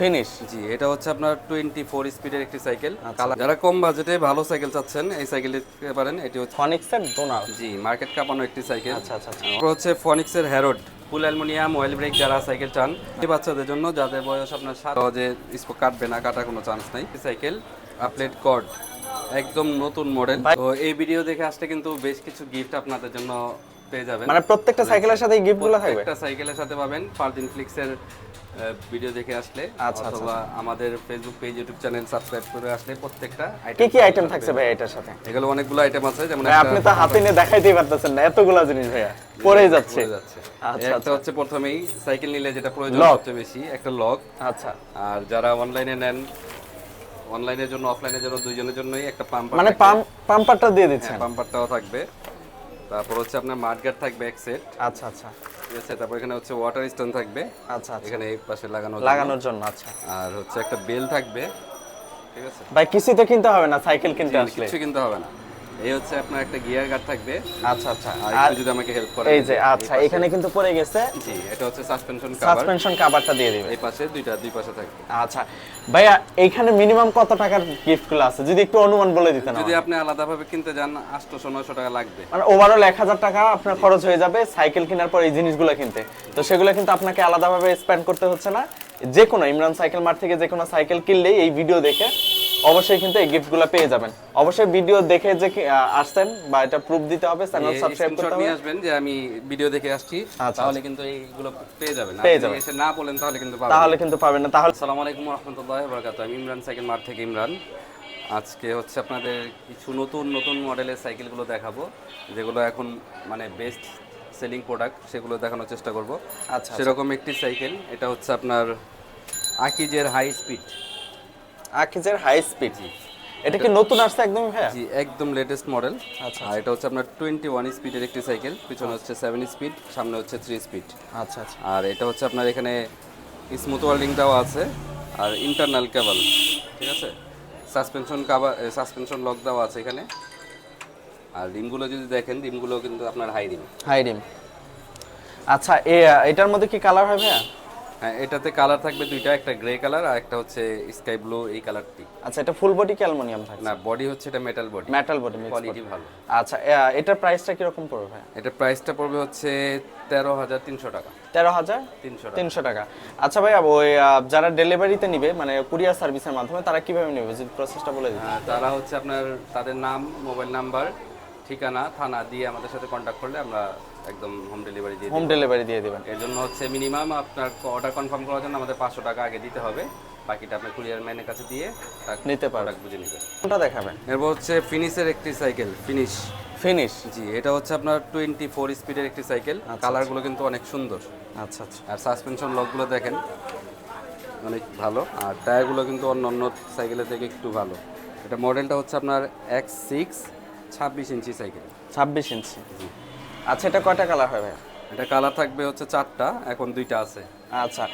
Finish জি এটা হচ্ছে আপনার টোয়েন্টি ফোর স্পিডের একটি সাইকেল আচ্ছা। যারা কম বাজেটে ভালো সাইকেল চাচ্ছেন এই সাইকেল নিতে পারেন এটি হচ্ছে ফনিক্সের ডোনার জি মার্কেট কাঁপানো একটি সাইকেল আচ্ছা আচ্ছা আচ্ছা। হচ্ছে ফনিক্সের Harrod full aluminium oil brake যারা সাইকেল চান এই বাচ্চাদের জন্য যাদের বয়স আপনার যে স্পোক কাটবে না কাটার কোনো চান্স নাই। সাইকেল আপলেট কর্ড একদম নতুন মডেল তো এই ভিডিও দেখে আসলে কিন্তু বেশ কিছু গিফট আপনাদের জন্য পেয়ে যাবেন। মানে প্রত্যেকটা সাইকেলের সাথে গিফটগুলো থাকবে? একটা সাইকেলের সাথে পাবেন। পারদিন ফ্লিক্সের ভিডিও দেখে আসলে আচ্ছা, অথবা আমাদের Facebook page YouTube channel subscribe করে আসলে প্রত্যেকটা কি কি আইটেম থাকছে ভাই এটার সাথে? এগুলো অনেকগুলো আইটেম আছে যেমন আপনি তো হাতে নিয়ে দেখাইতেই পারতেছেন না এতগুলা জিনিস ভাইয়া পড়ে যাচ্ছে। আচ্ছা, একটা হচ্ছে প্রথমেই সাইকেল নিলে যেটা প্রয়োজন সবচেয়ে বেশি একটা লক আচ্ছা। আর যারা অনলাইনে নেন অনলাইনের জন্য অফলাইনের জন্য দুইজনের জন্যই একটা পাম্প মানে পাম্প পাম্পারটা দিয়ে দিচ্ছেন? পাম্পারটাও থাকবে। তারপর হচ্ছে আপনার মাঠগার্ড থাকবে এক সেট আচ্ছা আচ্ছা। ঠিক আছে তারপর এখানে হচ্ছে ওয়াটার স্টোন থাকবে। আচ্ছা আচ্ছা। এখানে এই পাশে লাগানো লাগানোর জন্য আচ্ছা। আর হচ্ছে একটা বেল থাকবে ঠিক আছে? ভাই কিছু তো কিনতে হবে না সাইকেল কিনতে আসলে। কিছু কিনতে হবে না। এই হচ্ছে আপনার একটা গিয়ার গার্ড থাকবে। আচ্ছা আচ্ছা। আর যদি আমাকে হেল্প করে এই যে আচ্ছা এখানে কিন্তু পড়ে গেছে। জি এটা হচ্ছে সাসপেনশন কভার সাসপেনশন কভারটা দিয়ে দিবে। এই পাশে দুইটা দুই পাশে থাকবে। আচ্ছা। ভাইয়া এইখানে মিনিমাম কত টাকার গিফটগুলো আছে? যদি একটু অনুমান বলে দিতেন যদি আপনি আলাদাভাবে কিনতে যান আটশোশো নয়শো টাকা লাগবে। মানে ওভারঅল এক হাজার টাকা আপনার খরচ হয়ে যাবে সাইকেল কেনার পর এই জিনিসগুলো কিনতে। তো সেগুলো কিন্তু আপনাকে আলাদাভাবে স্পেন্ড করতে হচ্ছে না। যে কোনো ইমরান সাইকেল মার্ট থেকে যে কোনো সাইকেল কিনলেই এই ভিডিও দেখে অবশ্যই কিন্তু এই গিফটগুলো পেয়ে যাবেন। অবশ্যই ভিডিও দেখে যে আসছেন বা এটা প্রুফ দিতে হবে চ্যানেল সাবস্ক্রাইব করতে হবে। আসবেন যে আমি ভিডিও দেখে আসছি আচ্ছা, তাহলে কিন্তু এইগুলো পেয়ে যাবেন। পেয়ে যাবেন। এসে না বলেন তাহলে কিন্তু পাবেন। তাহলে কিন্তু পাবেন না। তাহলে আসসালামু আলাইকুম রহমতুল্লাহ বরকাত আমি ইমরান সাইকেল মার্ট থেকে ইমরান। আজকে হচ্ছে আপনাদের কিছু নতুন নতুন মডেলের সাইকেলগুলো দেখাবো যেগুলো এখন মানে বেস্ট সেলিং প্রোডাক্ট সেগুলো দেখানোর চেষ্টা করব। আচ্ছা সেরকম একটি সাইকেল এটা হচ্ছে আপনার আকিজের হাই স্পিড আকিজের হাই স্পিড এটা কি নতুন আসছে একদম ভাইয়া? জি একদম লেটেস্ট মডেল আচ্ছা, আর এটা হচ্ছে আপনার টোয়েন্টি ওয়ান স্পিডের একটি সাইকেল পিছনে হচ্ছে সেভেন স্পিড সামনে হচ্ছে থ্রি স্পিড আচ্ছা আচ্ছা। আর এটা হচ্ছে আপনার এখানে স্মুথ ওয়ার্ল্ডিংটাও আছে আর ইন্টারনাল কেবল ঠিক আছে? সাসপেনশন কাভার সাসপেনশন লক দেওয়া আছে এখানে। আর রিমগুলো যদি দেখেন রিমগুলো কিন্তু আপনার হাই রিম হাই রিম আচ্ছা এটার মধ্যে কি কালার হয় ভাইয়া? হ্যাঁ এটাতে কালার থাকবে দুইটা একটা গ্রে কালার আর একটা হচ্ছে স্কাই ব্লু এই কালারটি আচ্ছা এটা ফুল বডি কি অ্যালুমিনিয়াম থাকে না বডি হচ্ছে এটা metal body metal body quality ভালো। আচ্ছা এটার প্রাইসটা কীরকম পড়বে ভাই এটার প্রাইসটা পড়বে হচ্ছে তেরো হাজার তিনশো টাকা। তেরো হাজার তিনশো টাকা। তিনশো টাকা। আচ্ছা ভাই ওই যারা ডেলিভারিতে নিবে মানে কুরিয়ার সার্ভিসের মাধ্যমে তারা কীভাবে নেবে? যদি প্রসেসটা বলে দিন। তারা হচ্ছে আপনার তাদের নাম মোবাইল নাম্বার ঠিকানা থানা দিয়ে আমাদের সাথে কন্ট্যাক্ট করলে আমরা একদম হোম ডেলিভারি দিয়ে হোম ডেলিভারি দিয়ে দিবেন। এর জন্য হচ্ছে মিনিমাম আপনার অর্ডার কনফার্ম করার জন্য আমাদের পাঁচশো টাকা আগে দিতে হবে। বাকিটা আপনার কুরিয়ার ম্যানের কাছে দিয়ে নিতে প্রোডাক্ট বুঝে নেবেন। কোনটা দেখাবেন? এরপর হচ্ছে ফিনিশের একটি সাইকেল ফিনিশ ফিনিশ জি এটা হচ্ছে আপনার টোয়েন্টি ফোর স্পিডের একটি সাইকেল কালারগুলো কিন্তু অনেক সুন্দর। আচ্ছা আচ্ছা। আর সাসপেনশন লকগুলো দেখেন অনেক ভালো। আর টায়ারগুলো কিন্তু অন্য অন্য সাইকেলের থেকে একটু ভালো। এটা মডেলটা হচ্ছে আপনার এক্স সিক্স ছাব্বিশ ইঞ্চি সাইকেল ছাব্বিশ ইঞ্চি। আচ্ছা এটা কয়টা কালার হয় ভাই এটা কালার থাকবে হচ্ছে চারটা এখন দুইটা আছে। আচ্ছা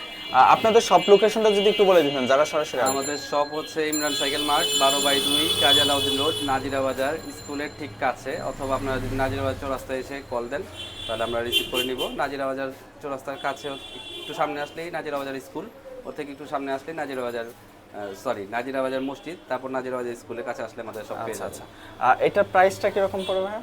আপনাদের সব লোকেশনটা যদি একটু বলে দিতেন যারা সরাসরি আমাদের সব হচ্ছে ইমরান সাইকেল মার্ট বারো বাই দুই কাজী আলাউদ্দিন রোড নাজিরা বাজার স্কুলের ঠিক কাছে। অথবা আপনারা যদি নাজিরা বাজার চৌরাস্তায় এসে কল দেন তাহলে আমরা রিসিভ করে নিব। নাজিরা বাজার চৌরাস্তার কাছে একটু সামনে আসলেই নাজিরা বাজার স্কুল। ওর থেকে একটু সামনে আসলেই নাজিরা বাজার সরি নাজিরা বাজার মসজিদ তারপর নাজিরা বাজার স্কুলের কাছে আসলে আমাদের সব পেয়ে আচ্ছা। আচ্ছা এটার প্রাইসটা কীরকম পড়বে ভাই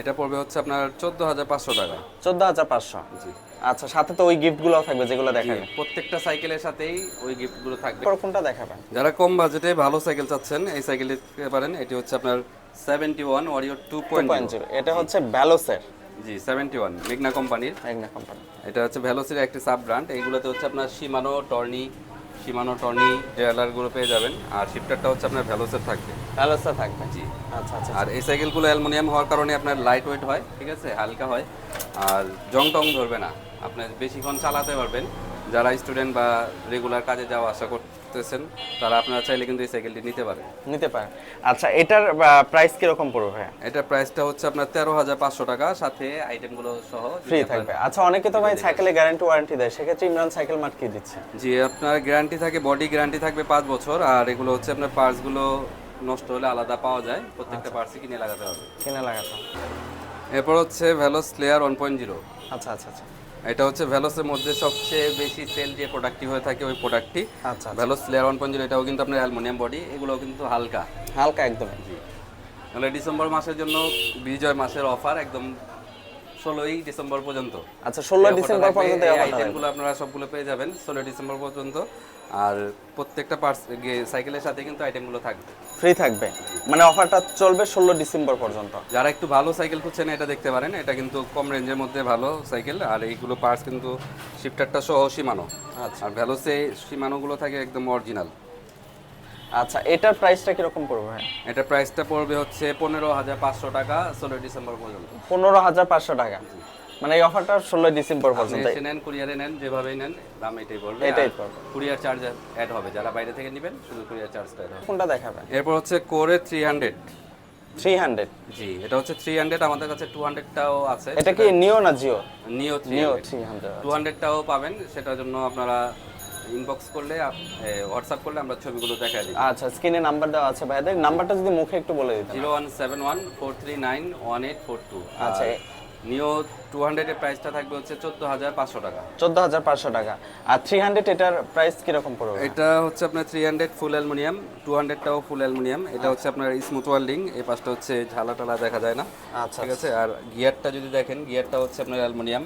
এটা পড়বে হচ্ছে আপনার চোদ্দ হাজার পাঁচশো টাকা। চোদ্দ হাজার পাঁচশো। জি। আচ্ছা সাথে তো ওই গিফটগুলো থাকবে যেগুলো দেখাবেন। প্রত্যেকটা সাইকেলের সাথেই ওই গিফটগুলো থাকবে। কোনটা দেখাবেন? যারা কম বাজেটে ভালো সাইকেল চাচ্ছেন এই সাইকেল নিতে পারেন এটি হচ্ছে আপনার seventy one warrior two point zero এটা হচ্ছে ভ্যালোসের জি সেভেন্টি ওয়ান মেঘনা কোম্পানির ম্যাগনা কোম্পানি এটা হচ্ছে ভ্যালোসির একটি সাব ব্র্যান্ড এইগুলোতে হচ্ছে আপনার সীমানো টর্নি সীমানো টর্নি ট্রেলারগুলো পেয়ে যাবেন। আর শিফটারটা হচ্ছে আপনার ভ্যালোসের থাকবে। ভ্যালোসের থাকবে জি। আচ্ছা আচ্ছা আর এই সাইকেলগুলো অ্যালুমিনিয়াম হওয়ার কারণে আপনার লাইট ওয়েট হয় ঠিক আছে? হালকা হয়। আর জং টং ধরবে না। আপনার বেশিক্ষণ চালাতে পারবেন। যারা স্টুডেন্ট বা রেগুলার কাজে যাওয়া আসা করতেছেন তারা আপনারা চাইলে কিন্তু এই সাইকেলটি নিতে পারেন। নিতে পারেন। আচ্ছা এটার প্রাইস কীরকম পড়বে ভাই এটা প্রাইসটা হচ্ছে আপনার তেরো হাজার পাঁচশো টাকা সাথে আইটেমগুলো সহ ফ্রি থাকবে। আচ্ছা অনেকে তো ভাই সাইকেলে গ্যারান্টি ওয়ারেন্টি দেয় সেক্ষেত্রে ইমরান সাইকেল মার্ট কি দিচ্ছে? জি আপনার গ্যারান্টি থাকে বডি গ্যারান্টি থাকবে পাঁচ বছর আর এগুলো হচ্ছে আপনার পার্টসগুলো নষ্ট হলে আলাদা পাওয়া যায় প্রত্যেকটা পার্টসই কিনে লাগাতে হবে। কিনে লাগাতে হবে। এরপর হচ্ছে Veloce slayer one point zero আচ্ছা আচ্ছা আচ্ছা। এটা হচ্ছে ভ্যালোসের মধ্যে সবচেয়ে বেশি সেল যে প্রোডাক্টটি হয়ে থাকে ওই প্রোডাক্টটি আচ্ছা ভ্যালোস লেয়ার ওয়ান পঞ্জল এটাও কিন্তু আপনার অ্যালুমিনিয়াম বডি এগুলোও কিন্তু হালকা। হালকা একদম। জি। তাহলে ডিসেম্বর মাসের জন্য বিজয় মাসের অফার একদম ষোলোই ডিসেম্বর পর্যন্ত। আচ্ছা ষোলো ডিসেম্বর পর্যন্ত। আইটেমগুলো আপনারা সবগুলো পেয়ে যাবেন ষোলো ডিসেম্বর পর্যন্ত। আর প্রত্যেকটা পার্স সাইকেলের সাথে কিন্তু আইটেমগুলো থাকবে। ফ্রি থাকবে। মানে অফারটা চলবে ষোলো ডিসেম্বর পর্যন্ত। যারা একটু ভালো সাইকেল খুঁজছেন এটা দেখতে পারেন। এটা কিন্তু কম রেঞ্জের মধ্যে ভালো সাইকেল আর এইগুলো পার্টস কিন্তু শিফটারটা সহ সীমানো। আচ্ছা। আর ভ্যালোসে সীমানোগুলো থাকে একদম অরিজিনাল আচ্ছা এটার প্রাইসটা কীরকম পড়বে ভাই? এটা প্রাইসটা পড়বে হচ্ছে পনেরো হাজার পাঁচশো টাকা ষোলোই ডিসেম্বর পর্যন্ত। পনেরো হাজার পাঁচশো টাকা। মানে এই অফারটা ষোলো ডিসেম্বর পর্যন্ত। এসে নেন কুরিয়ারে নেন যেভাবেই নেন দাম এটাই পড়বে। এটাই পড়বে। কুরিয়ার চার্জ অ্যাড হবে। যারা বাইরে থেকে নেবেন শুধু কুরিয়ার চার্জটা অ্যাড হবে। কোনটা দেখাবেন এরপর হচ্ছে core three hundred three hundred জি এটা হচ্ছে থ্রি হান্ড্রেড আমাদের কাছে টু হান্ড্রেডটাও আছে। এটা কি নিও না Jio Neo three Neo three hundred two হান্ড্রেডটাও পাবেন। সেটার জন্য আপনারা ইনবক্স করলে হোয়াটসআপ করলে আমরা ছবিগুলো দেখাই দিই। আচ্ছা স্ক্রিনে নাম্বার দেওয়া আছে ভাইদের নাম্বারটা যদি মুখে একটু বলে দিতেন। Zero one seven one four three nine one eight four two. আচ্ছা। নিও টু হান্ড্রেডের প্রাইসটা থাকবে হচ্ছে চোদ্দ হাজার পাঁচশো টাকা। চোদ্দ হাজার পাঁচশো টাকা। আর থ্রি হান্ড্রেড এটার প্রাইস কীরকম পড়বে? এটা হচ্ছে আপনার three hundred full aluminium two হান্ড্রেডটাও full aluminium এটা হচ্ছে আপনার স্মুথ ওয়েল্ডিং এই পাশটা হচ্ছে ঝালা টালা দেখা যায় না। আচ্ছা ঠিক আছে? আর গিয়ারটা যদি দেখেন গিয়ারটা হচ্ছে আপনার অ্যালুমিনিয়াম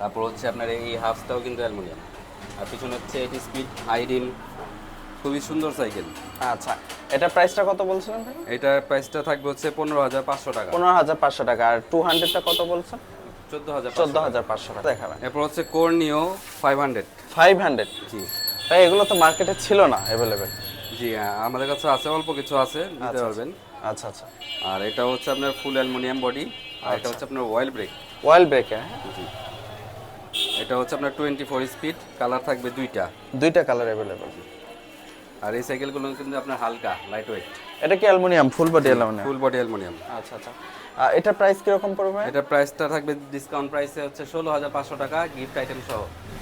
তারপর হচ্ছে আপনার এই হাফসটাও কিন্তু অ্যালুমিনিয়াম আর পিছনে হচ্ছে এটি স্পিড আইরিন খুবই সুন্দর সাইকেল আচ্ছা এটার প্রাইসটা কত বলছিলেন এটার প্রাইসটা থাকবে হচ্ছে পনেরো হাজার পাঁচশো টাকা। পনেরো হাজার পাঁচশো টাকা। আর টু হান্ড্রেডটা কত বলছেন? চোদ্দ হাজার পাঁচশো টাকা। দেখাবেন এরপর হচ্ছে Core Neo five hundred five hundred জি। ভাই এগুলো তো মার্কেটে ছিল না অ্যাভেলেবেল জি হ্যাঁ, আমাদের কাছে আছে অল্প কিছু আছে নিতে পারবেন। আচ্ছা আচ্ছা। আর এটা হচ্ছে আপনার ফুল অ্যালুমিনিয়াম বডি আর এটা হচ্ছে আপনার অয়েল ব্রেক ওয়েল ব্রেকার জি। এটা হচ্ছে আপনার টোয়েন্টি ফোর স্পিড কালার থাকবে দুইটা। দুইটা কালার অ্যাভেলেবেল আর এই সাইকেলগুলো কিন্তু আপনার হালকা লাইট ওয়েট এটা কি aluminium full body aluminium full body aluminium আচ্ছা আচ্ছা। এটার প্রাইস কীরকম পড়বে? এটার প্রাইসটা থাকবে ডিসকাউন্ট প্রাইসে হচ্ছে ষোলো হাজার পাঁচশো টাকা গিফট আইটেম সহ।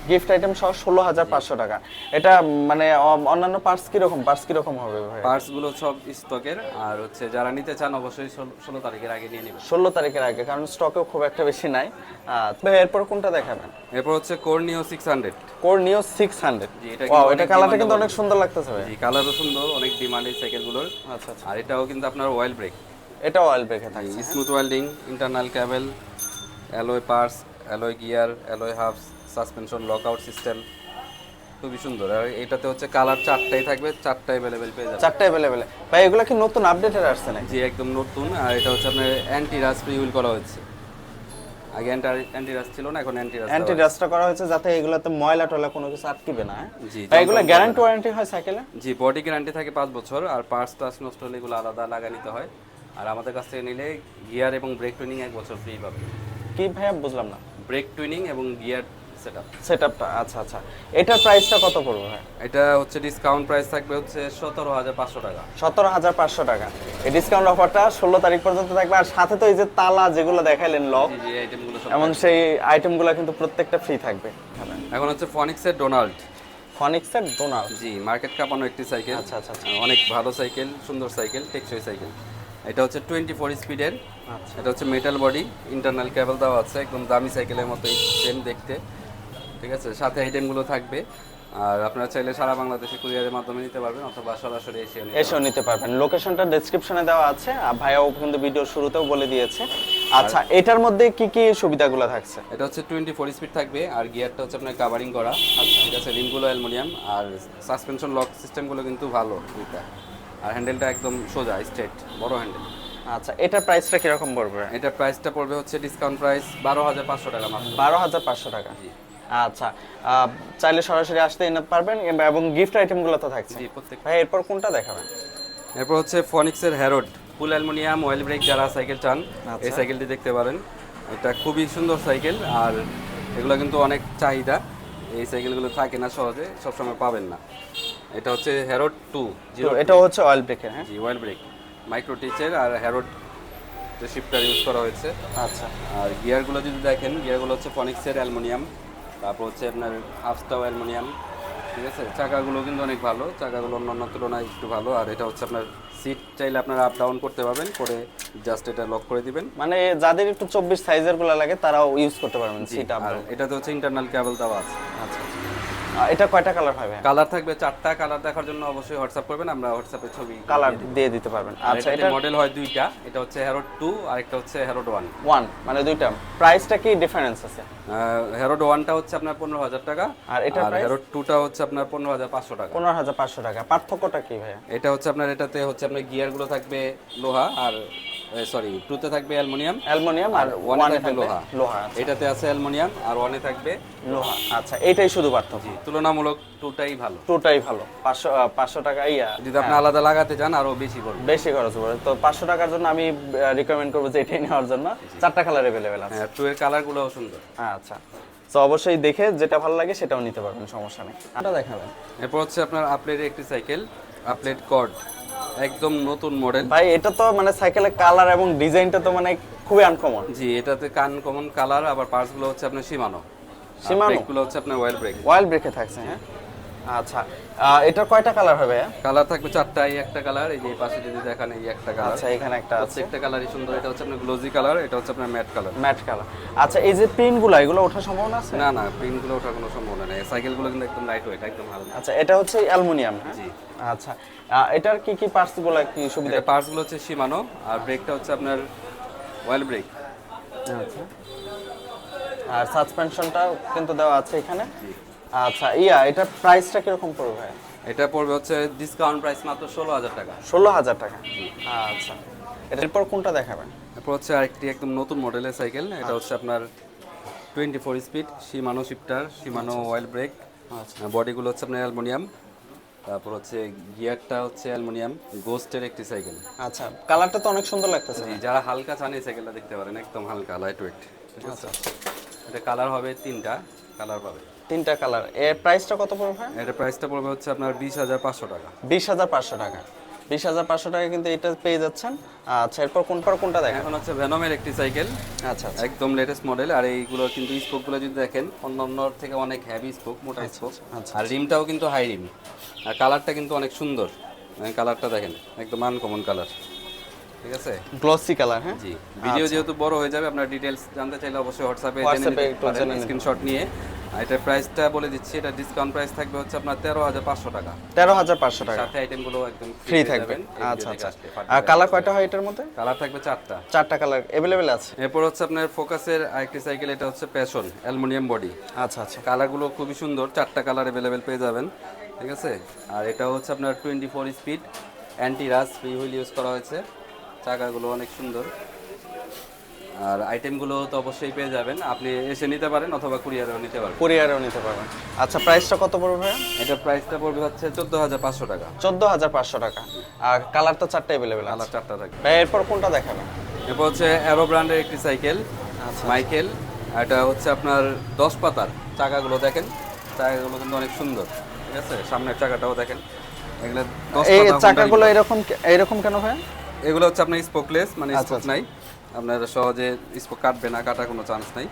গিফট আইটেম সহ ষোলো হাজার পাঁচশো টাকা। এটা মানে অন্যান্য পার্টস কীরকম? পার্টস কীরকম হবে ভাই? পার্টসগুলো সব স্টকের আর হচ্ছে যারা নিতে চান অবশ্যই ষোলো তারিখের আগে নিয়ে নেবেন। ষোলো তারিখের আগে কারণ স্টকেও খুব একটা বেশি নাই। আহ, এরপর কোনটা দেখাবেন? এরপর হচ্ছে Core Neo six hundred core Neo six hundred জি, এটা এটা কালারটা কিন্তু অনেক সুন্দর লাগতেছে ভাই। কালারও সুন্দর অনেক ডিমান্ড এই সাইকেলগুলোর আচ্ছা আচ্ছা। আর এটাও কিন্তু আপনার অয়েল ব্রেক এটা অয়েল ব্রেকে থাকে। Smooth welding internal cable alloy parts alloy gear alloy hubs suspension lockout system খুবই সুন্দর। আর এটাতে হচ্ছে কালার চারটাই থাকবে চারটা অ্যাভেলেবেল পেয়ে যাবেন। চারটা অ্যাভেলেবেল ভাই এগুলো কি নতুন আপডেটেড আসছে না জি একদম নতুন। আর এটা হচ্ছে আপনার অ্যান্টি রাস রিউল করা হয়েছে। আগে অ্যান্টি রাস ছিল না এখন অ্যান্টি রাস অ্যান্টি ডাস্টটা করা হয়েছে যাতে এগুলোতে ময়লা টয়লা কোনো কিছু আটকিবে না হ্যাঁ? জি ভাই এগুলো গ্যারান্টি ওয়ারেন্টি হয়। সাইকেলে জি বডি গ্যারান্টি থাকে পাঁচ বছর আর পার্টস টার্স নষ্ট হলে এগুলো আলাদা লাগা নিতে হয়। আর আমাদের কাছ থেকে নিলে গিয়ার এবং ব্রেক টুইনিং এক বছর ফ্রি পাবে। কি ভাইয়া বুঝলাম না। ব্রেক টুইনিং এবং গিয়ার সেট সেটআপটা আচ্ছা আচ্ছা। এটার প্রাইসটা কত পড়বে ভাই এটা হচ্ছে ডিসকাউন্ট প্রাইস থাকবে হচ্ছে সতেরো হাজার পাঁচশো টাকা। সতেরো হাজার পাঁচশো টাকা। এই ডিসকাউন্ট অফারটা ষোলো তারিখ পর্যন্ত থাকবে। আর সাথে তো এই যে তালা যেগুলো দেখাইলেন লক এমন সেই আইটেমগুলো কিন্তু প্রত্যেকটা ফ্রি থাকবে এখন। হচ্ছে ফনিক্সের ডোনাল্ড ফনিক্সের ডোনাল্ড জি মার্কেট কাপানো একটি সাইকেল আচ্ছা আচ্ছা আচ্ছা। অনেক ভালো সাইকেল সুন্দর সাইকেল টেকসই সাইকেল এটা হচ্ছে টোয়েন্টি ফোর স্পিডের আচ্ছা। এটা হচ্ছে মেটাল বডি ইন্টারনাল কেবল দেওয়া আছে একদম দামি সাইকেলের মতোই সেম দেখতে। ঠিক আছে? সাথে আইটেমগুলো থাকবে। আর আপনারা চাইলে সারা বাংলাদেশে কুরিয়ারের মাধ্যমে নিতে পারবেন অথবা সরাসরি এসে নিতে এসেও নিতে পারবেন। লোকেশনটা ডেসক্রিপশনে দেওয়া আছে। আর ভাইয়াও কিন্তু ভিডিও শুরুতেও বলে দিয়েছে। আচ্ছা এটার মধ্যে কি কি সুবিধাগুলো থাকছে? এটা হচ্ছে টোয়েন্টি ফোর স্পিড থাকবে। আর গিয়ারটা হচ্ছে আপনার কাভারিং করা। ঠিক আছে? রিমগুলো অ্যালুমিনিয়াম আর সাসপেনশন লক সিস্টেমগুলো কিন্তু ভালো দুইটা। আর হ্যান্ডেলটা একদম সোজা স্ট্রেট বড় হ্যান্ডেল আচ্ছা এটার প্রাইসটা কীরকম পড়বে? এটার প্রাইসটা পড়বে হচ্ছে ডিসকাউন্ট প্রাইস বারো হাজার পাঁচশো টাকা মাত্র। বারো হাজার পাঁচশো টাকা? জি। আচ্ছা চাইলে সরাসরি আসতে পারবেন এবং গিফট আইটেমগুলো তো থাকছে। জি প্রত্যেক ভাই এরপর কোনটা দেখাবেন? এরপর হচ্ছে ফনিক্সের Harrod full aluminium oil brake যারা সাইকেল চান আচ্ছা। এই সাইকেলটি দেখতে পারেন। এটা খুবই সুন্দর সাইকেল আর এগুলো কিন্তু অনেক চাহিদা। এই সাইকেলগুলো থাকে না সহজে সবসময় পাবেন না। এটা হচ্ছে হ্যারোড টু এটাও হচ্ছে অয়েল ব্রেকের হ্যাঁ? জি অয়েল ব্রেক মাইক্রো টিচের আর হ্যারোড যে শিফটার ইউজ করা হয়েছে। আচ্ছা। আর গিয়ারগুলো যদি দেখেন গিয়ারগুলো হচ্ছে ফনিক্সের অ্যালুমিনিয়াম তারপর হচ্ছে আপনার হাফস্টাও অ্যালুমিনিয়াম ঠিক আছে? চাকাগুলো কিন্তু অনেক ভালো চাকাগুলো অন্যান্য তুলনায় একটু ভালো। আর এটা হচ্ছে আপনার সিট চাইলে আপনারা আপ ডাউন করতে পারবেন করে জাস্ট এটা লক করে দিবেন। মানে যাদের একটু চব্বিশ সাইজেরগুলো লাগে তারাও ইউজ করতে পারবেন সিট আপ এটাতে হচ্ছে ইন্টারনাল কেবল দেওয়া আছে। আচ্ছা। এটা কয়টা কালার হবে কালার থাকবে চারটা কালার দেখার জন্য অবশ্যই হোয়াটসঅ্যাপ করবেন আমরা হোয়াটসঅ্যাপে ছবি কালার দিয়ে দিতে পারবেন। আচ্ছা এটা মডেল হয় দুইটা এটা হচ্ছে হ্যারোড টু আর একটা হচ্ছে হ্যারোড ওয়ান ওয়ান মানে দুইটা। প্রাইসটা কি ডিফারেন্স আছে? হ্যারোড ওয়ানটা হচ্ছে আপনার পনেরো হাজার টাকা আর এটা? হ্যারোড টুটা হচ্ছে আপনার পনেরো হাজার পাঁচশো টাকা। পনেরো হাজার পাঁচশো টাকা। পার্থক্যটা কি ভাইয়া? এটা হচ্ছে আপনার এটাতে হচ্ছে আপনার গিয়ারগুলো থাকবে লোহা আর সরি টুতে থাকবে অ্যালুমিনিয়াম অ্যালুমিনিয়াম আর ওয়ানে থাকবে লোহা। লোহা এটাতে আছে অ্যালুমিনিয়াম আর ওয়ানে থাকবে লোহা আচ্ছা এটাই শুধু পার্থক্য। তুলনামূলক টুটাই ভালো। টুটাই ভালো। পাঁচশো পাঁচশো টাকা ইয়া যদি আপনি আলাদা লাগাতে চান আরও বেশি পড়বে। বেশি খরচ পড়ে তো পাঁচশো টাকার জন্য আমি রিকমেন্ড করব যে এটাই নেওয়ার জন্য। চারটা কালার অ্যাভেলেবেল আছে। হ্যাঁ টু এর কালারগুলোও সুন্দর। হ্যাঁ আচ্ছা। তো অবশ্যই দেখে যেটা ভালো লাগে সেটাও নিতে পারবেন সমস্যা নেই। এটা দেখাবেন এরপর হচ্ছে আপনার আপলেটের একটি সাইকেল আপলেট কর্ড একদম নতুন মডেল ভাই এটা তো মানে সাইকেলের কালার এবং ডিজাইনটা তো মানে খুবই আনকমন জি এটাতে কান কমন কালার আবার পার্টসগুলো হচ্ছে আপনার সীমানো সীমানো? গুলো হচ্ছে আপনার ওয়েল ব্রেক ওয়েল ব্রেকে থাকছে হ্যাঁ? আচ্ছা এটার কয়টা কালার হবে? কালার থাকবে চারটা এই একটা কালার এই যে পাশে যদি দেখান এই একটা কালার আচ্ছা এখানে একটা আছে। প্রত্যেকটা কালারই সুন্দর এটা হচ্ছে আপনার গ্লোজি কালার এটা হচ্ছে আপনার ম্যাট কালার ম্যাট কালার আচ্ছা এই যে পিনগুলো এগুলো ওঠার সম্ভাবনা আছে? না না প্রিন্টগুলো ওঠার কোনো সম্ভাবনা নেই। সাইকেলগুলো কিন্তু একদম লাইট ওয়েট একদম হালকা। আচ্ছা এটা হচ্ছে অ্যালুমিনিয়াম হ্যাঁ? জি। আচ্ছা এটার কি কি পার্টসগুলো কি সুবিধা? এটা পার্টসগুলো হচ্ছে সীমানো আর ব্রেকটা হচ্ছে আপনার ওয়েল ব্রেক আচ্ছা। আর সাসপেনশনটাও কিন্তু দেওয়া আছে এখানে। আচ্ছা ইয়া এটার প্রাইসটা কীরকম পড়বে ভাই? এটা পড়বে হচ্ছে ডিসকাউন্ট প্রাইস মাত্র ষোলো হাজার টাকা। ষোলো হাজার টাকা? আচ্ছা। এরপর কোনটা দেখাবেন এরপর হচ্ছে আরেকটি একদম নতুন মডেলের সাইকেল এটা হচ্ছে আপনার twenty four speed Shimano shifter Shimano oil brake বডিগুলো হচ্ছে আপনার অ্যালুমিনিয়াম তারপর হচ্ছে গিয়ারটা হচ্ছে অ্যালুমিনিয়াম গোস্টের একটি সাইকেল আচ্ছা কালারটা তো অনেক সুন্দর লাগতেছে। যারা হালকা চান এই সাইকেলটা দেখতে পারেন একদম হালকা লাইট ওয়েট ঠিক আছে এটা কালার হবে তিনটা। কালার পাবে। তিনটা কালার। এর প্রাইসটা কত পড়বে ভাই? এটা প্রাইসটা পড়বে হচ্ছে আপনার বিশ হাজার পাঁচশো টাকা। বিশ হাজার পাঁচশো টাকা। বিশ হাজার পাঁচশো টাকা কিন্তু এটা পেয়ে যাচ্ছেন। আচ্ছা এরপর কোন পর কোনটা দেখেন? এখন হচ্ছে ভেনমের একটি সাইকেল আচ্ছা আচ্ছা। একদম লেটেস্ট মডেল আর এইগুলো কিন্তু স্পোকগুলো যদি দেখেন অন্য অন্য থেকে অনেক হেভি স্পোক মোটা স্পোক আচ্ছা, আর রিমটাও কিন্তু হাই রিম আর কালারটা কিন্তু অনেক সুন্দর। কালারটা দেখেন একদম আনকমন কালার ঠিক আছে? গ্লসি কালার হ্যাঁ? জি ভিডিও যেহেতু বড় হয়ে যাবে আপনার জানতে চাইলে অবশ্যই হোয়াটসঅ্যাপে জেনে স্ক্রিনশট নিয়ে। এটার প্রাইসটা বলে দিচ্ছি এটা ডিসকাউন্ট প্রাইস থাকবে হচ্ছে আপনার তেরো হাজার পাঁচশো টাকা। তেরো হাজার পাঁচশো টাকা। সাথে আইটেমগুলো একদম ফ্রি থাকবে। আচ্ছা আচ্ছা। আর কালার কয়টা হয় এটার মধ্যে? কালার থাকবে চারটা। চারটা কালার অ্যাভেলেবেল আছে? এরপর হচ্ছে আপনার ফোকাসের আরেকটি সাইকেল এটা হচ্ছে প্যাশন অ্যালুমিনিয়াম বডি আচ্ছা আচ্ছা। কালারগুলো খুবই সুন্দর চারটা কালার অ্যাভেলেবেল পেয়ে যাবেন ঠিক আছে? আর এটা হচ্ছে আপনার twenty four speed anti rust free wheel use করা হয়েছে। চাকাগুলো অনেক সুন্দর। আর আইটেমগুলো তো অবশ্যই পেয়ে যাবেন। আপনি এসে নিতে পারেন অথবা কুরিয়ারেও নিতে পারেন কুরিয়ারেও নিতে পারবেন। আচ্ছা প্রাইসটা কত পড়বে এটার প্রাইসটা পড়বে হচ্ছে চোদ্দ হাজার পাঁচশো টাকা। চোদ্দ হাজার পাঁচশো টাকা। আর কালার তো চারটা অ্যাভেলেবেল আছে। কালার চারটা থাকবে। এরপর কোনটা দেখাবেন? এরপর হচ্ছে অ্যারো ব্র্যান্ডের একটি সাইকেল মাইকেল এটা হচ্ছে আপনার দশ পাতার। চাকাগুলো দেখেন। চাকাগুলো কিন্তু অনেক সুন্দর। ঠিক আছে? সামনের চাকাটাও দেখেন। এগুলো এই চাকাগুলো এরকম এরকম কেন ভাই এগুলো হচ্ছে আপনার স্পোকলেস মানে আচ্ছা, স্পোক নাই। আপনার সহজে স্পোক কাটবে না কাটার কোনো চান্স নাই।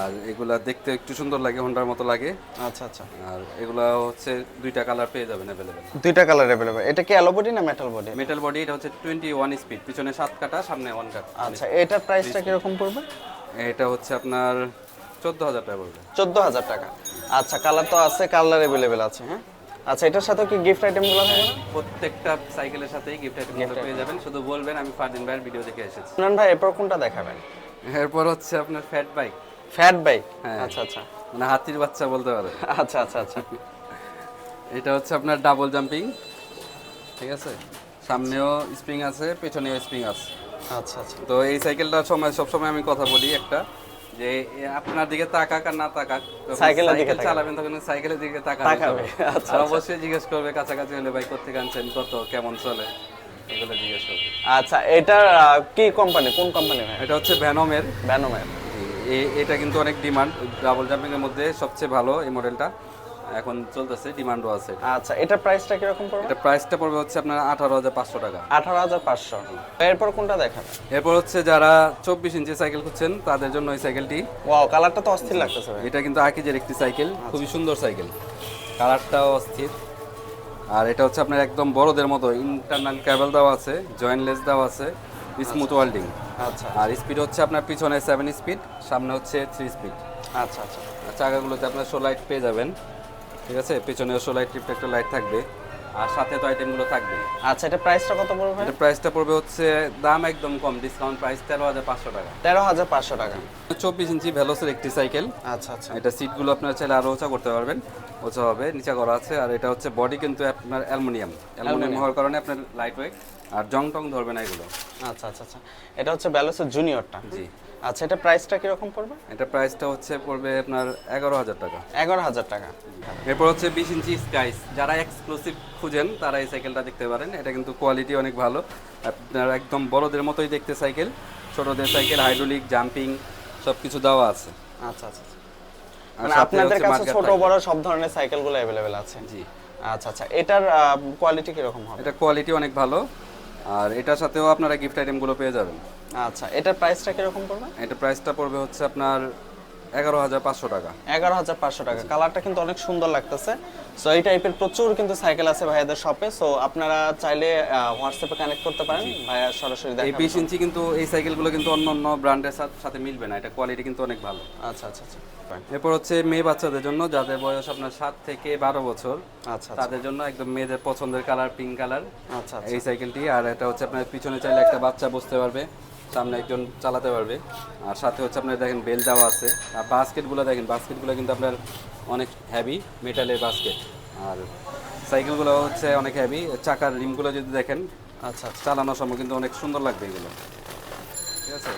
আর এগুলা দেখতে একটু সুন্দর লাগে হোন্ডার মতো লাগে। আচ্ছা আচ্ছা। আর এগুলা হচ্ছে দুইটা কালার পেয়ে যাবেন অ্যাভেলেবেল দুইটা কালার অ্যাভেলেবেল এটা কি অ্যালো বডি না মেটাল বডি মেটাল বডি এটা হচ্ছে টোয়েন্টি ওয়ান স্পিড পিছনে সাত কাটা সামনে ওয়ান কাটা। আচ্ছা এটার প্রাইসটা কীরকম পড়বে? এটা হচ্ছে আপনার চোদ্দ হাজার টাকা পড়বে। চোদ্দ হাজার টাকা। আচ্ছা কালার তো আছে কালার অ্যাভেলেবেল আছে হ্যাঁ? আচ্ছা এটার সাথে কি গিফট আইটেমগুলো থাকবে? না প্রত্যেকটা সাইকেলের সাথেই গিফট আইটেম পেয়ে যাবেন। শুধু বলবেন আমি ফারদিন ভাইয়ের ভিডিও দেখে এসেছি। সুনান ভাই এরপর কোনটা দেখাবেন? এরপর হচ্ছে আপনার ফ্যাট বাইক ফ্যাট বাইক হ্যাঁ। আচ্ছা আচ্ছা। মানে হাতির বাচ্চা বলতে পারে। আচ্ছা আচ্ছা আচ্ছা। এটা হচ্ছে আপনার ডাবল জাম্পিং ঠিক আছে? সামনেও স্প্রিং আছে পেছনেও স্প্রিং আছে। আচ্ছা আচ্ছা। তো এই সাইকেলটার সময় সবসময় আমি কথা বলি একটা। যে আপনার দিকে তাকাক আর না তাকাক সাইকেলের দিকে চালাবেন তখন সাইকেলের দিকে তাকাবে। আচ্ছা, আর অবশ্যই জিজ্ঞেস করবে কাছাকাছি হলে ভাই কোথেকে আনছেন কত কেমন চলে? এগুলো জিজ্ঞেস করবে। আচ্ছা এটা কি কোম্পানি কোন কোম্পানি ভাই? এটা হচ্ছে ভ্যানমের ভ্যানোমের এটা কিন্তু অনেক ডিমান্ড ডাবল জাম্পিং এর মধ্যে সবচেয়ে ভালো এই মডেলটা এখন চলতেছে ডিমান্ডও আছে। আচ্ছা এটা প্রাইসটা কীরকম পড়বে? এটা প্রাইসটা পড়বে হচ্ছে আপনার আঠারো হাজার পাঁচশো টাকা। আঠারো হাজার পাঁচশো। এরপর কোনটা দেখাবেন এরপর হচ্ছে যারা চব্বিশ ইঞ্চি সাইকেল খুঁজছেন তাদের জন্য এই সাইকেলটি ওয়াও কালারটা তো অস্থির লাগতেছে ভাই। এটা কিন্তু আকিজের একটি সাইকেল খুবই সুন্দর সাইকেল কালারটাও অস্থির। আর এটা হচ্ছে আপনার একদম বড়দের মতো ইন্টারনাল কেবল দেওয়া আছে জয়েন্টলেস দেওয়া আছে স্মুথ ওয়েল্ডিং আচ্ছা। আর স্পিড হচ্ছে আপনার পিছনে সেভেন স্পিড সামনে হচ্ছে থ্রি স্পিড আচ্ছা আচ্ছা। চাকাগুলোতে আপনার শো লাইট পেয়ে যাবেন। ঠিক আছে? পেছনে শো লাইট রিফ্লেক্টর লাইট থাকবে। আর সাথে তো আইটেমগুলো থাকবে। আচ্ছা এটা প্রাইসটা কত পড়বে এটা প্রাইসটা পড়বে হচ্ছে দাম একদম কম ডিসকাউন্ট প্রাইস তেরো হাজার পাঁচশো টাকা। তেরো হাজার পাঁচশো টাকা। চব্বিশ ইঞ্চি ভ্যালোসের একটি সাইকেল আচ্ছা আচ্ছা। এটা সিটগুলো আপনার চাইলে আরও ওচা করতে পারবেন। ওচা হবে নিচা করা আছে। আর এটা হচ্ছে বডি কিন্তু আপনার অ্যালুমিনিয়াম। অ্যালুমিনিয়াম হওয়ার কারণে আপনার লাইট ওয়েট আর জং টং ধরবে না এগুলো। আচ্ছা আচ্ছা আচ্ছা। এটা হচ্ছে ব্যালোসের জুনিয়রটা জি। আচ্ছা এটা প্রাইসটা কীরকম পড়বে? এটা প্রাইসটা হচ্ছে পড়বে আপনার এগারো হাজার টাকা। এগারো হাজার টাকা। এরপর হচ্ছে বিশ ইঞ্চি স্কাইস যারা এক্সক্লুসিভ খুঁজেন তারা এই সাইকেলটা দেখতে পারেন। এটা কিন্তু কোয়ালিটি অনেক ভালো। আপনার একদম বড়দের মতোই দেখতে সাইকেল ছোটদের সাইকেল হাইড্রোলিক জাম্পিং সব কিছু দেওয়া আছে। আচ্ছা আচ্ছা আচ্ছা। মানে আপনাদের কাছে ছোট বড় সব ধরনের সাইকেলগুলো অ্যাভেলেবেল আছে? জি। আচ্ছা আচ্ছা এটার কোয়ালিটি কীরকম হবে? এটা কোয়ালিটি অনেক ভালো। আর এটার সাথেও আপনারা গিফট আইটেমগুলো পেয়ে যাবেন। আচ্ছা এটার প্রাইসটা কীরকম পড়বে? এটা প্রাইসটা পড়বে হচ্ছে আপনার এগারো হাজার পাঁচশো টাকা। এগারো হাজার পাঁচশো টাকা। কালারটা কিন্তু অনেক সুন্দর লাগতেছে। সো এই টাইপের প্রচুর কিন্তু সাইকেল আছে ভাইয়াদের শপে সো আপনারা চাইলে হোয়াটসঅ্যাপে কানেক্ট করতে পারেন। ভাইয়া সরাসরি এই বিশ ইঞ্চি কিন্তু এই সাইকেলগুলো কিন্তু অন্য অন্য ব্র্যান্ডের সাথে মিলবে না। এটা কোয়ালিটি কিন্তু অনেক ভালো। আচ্ছা আচ্ছা আচ্ছা। এরপর হচ্ছে মেয়ে বাচ্চাদের জন্য যাদের বয়স আপনার সাত থেকে বারো বছর আচ্ছা আচ্ছা। তাদের জন্য একদম মেয়েদের পছন্দের কালার পিঙ্ক কালার। আচ্ছা। এই সাইকেলটি। আর এটা হচ্ছে আপনার পিছনে চাইলে একটা বাচ্চা বসতে পারবে। সামনে একজন চালাতে পারবে। আর সাথে হচ্ছে আপনার দেখেন বেল দেওয়া আছে। আর বাস্কেটগুলো দেখেন বাস্কেটগুলো কিন্তু আপনার অনেক হ্যাভি মেটালের বাস্কেট আর সাইকেলগুলো হচ্ছে অনেক হ্যাভি চাকার রিমগুলো যদি দেখেন আচ্ছা আচ্ছা। চালানোর সময় কিন্তু অনেক সুন্দর লাগবে এগুলো। ঠিক আছে?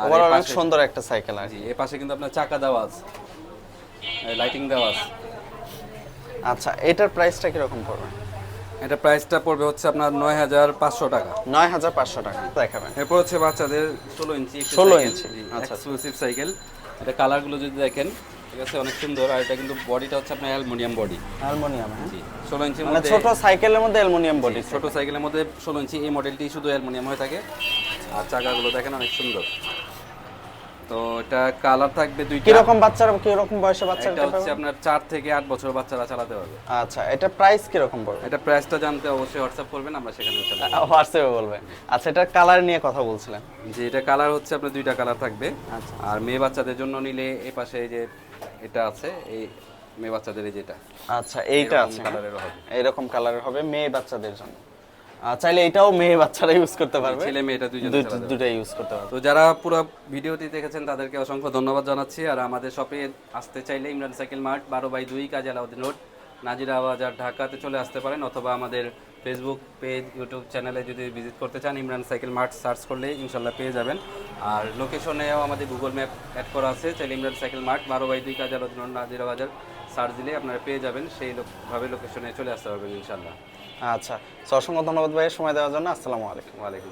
আর অনেক সুন্দর একটা সাইকেল আর এ পাশে কিন্তু আপনার চাকা দেওয়া আছে। লাইটিং দেওয়া আছে। আচ্ছা এটার প্রাইসটা কীরকম পড়বে? এটা প্রাইসটা পড়বে হচ্ছে আপনার নয় হাজার পাঁচশো টাকা। নয় হাজার পাঁচশো টাকা। দেখাবেন। এরপর হচ্ছে বাচ্চাদের ষোলো ইঞ্চি 16 ইঞ্চি, আচ্ছা। এক্সক্লুসিভ সাইকেল এটা কালারগুলো যদি দেখেন ঠিক আছে অনেক সুন্দর। আর এটা কিন্তু বডিটা হচ্ছে আপনার অ্যালুমিনিয়াম বডি অ্যালুমিনিয়াম জি ষোলো ইঞ্চি মানে ছোট সাইকেলের মধ্যে অ্যালুমিনিয়াম বডি ছোট সাইকেলের মধ্যে ষোলো ইঞ্চি এই মডেলটি শুধু অ্যালুমিনিয়াম হয়ে থাকে। আর চাকাগুলো দেখেন অনেক সুন্দর। তো এটা কালার থাকবে দুইটা। কীরকম বাচ্চারা কীরকম বয়সে বাচ্চারা একটা হচ্ছে আপনার চার থেকে আট বছর বাচ্চারা চালাতে পারবে। আচ্ছা এটা প্রাইস কীরকম পড়বে? এটা প্রাইসটা জানতে অবশ্যই হোয়াটসঅ্যাপ করবেন আমরা সেখানে হোয়াটসঅ্যাপে বলবেন। আচ্ছা এটা কালার নিয়ে কথা বলছিলেন। যে এটা কালার হচ্ছে আপনার দুইটা কালার থাকবে। আচ্ছা। আর মেয়ে বাচ্চাদের জন্য নিলে এই পাশে এই যে এটা আছে এই মেয়ে বাচ্চাদের এই যেটা। আচ্ছা এইটা আছে কালারেরও হবে। এইরকম কালারের হবে মেয়ে বাচ্চাদের জন্য। চাইলে এটাও মেয়ে বাচ্চারা ইউজ করতে পারবে। ছেলে মেয়েটা দুইজন দুই- দুইটাই ইউজ করতে পারবে। তো যারা পুরো ভিডিওটি দেখেছেন তাদেরকে অসংখ্য ধন্যবাদ জানাচ্ছি। আর আমাদের শপে আসতে চাইলে ইমরান সাইকেল মার্ট বারো বাই দুই কাজী আলাউদ্দিন রোড নাজিরা বাজার ঢাকাতে চলে আসতে পারেন। অথবা আমাদের ফেসবুক পেজ ইউটিউব চ্যানেলে যদি ভিজিট করতে চান ইমরান সাইকেল মার্ট সার্চ করলে ইনশাল্লাহ পেয়ে যাবেন। আর লোকেশনেও আমাদের গুগল ম্যাপ অ্যাড করা আছে। চাইলে ইমরান সাইকেল মার্ট বারো বাই দুই কাজী আলাউদ্দিন রোড নাজিরা বাজার সার্চ দিলে আপনারা পেয়ে যাবেন। সেই ভাবে লোকেশনে চলে আসতে পারবেন ইনশাল্লাহ। আচ্ছা অসংখ্য ধন্যবাদ ভাই সময় দেওয়ার জন্য। আসসালামু আলাইকুম। ওয়ালাইকুম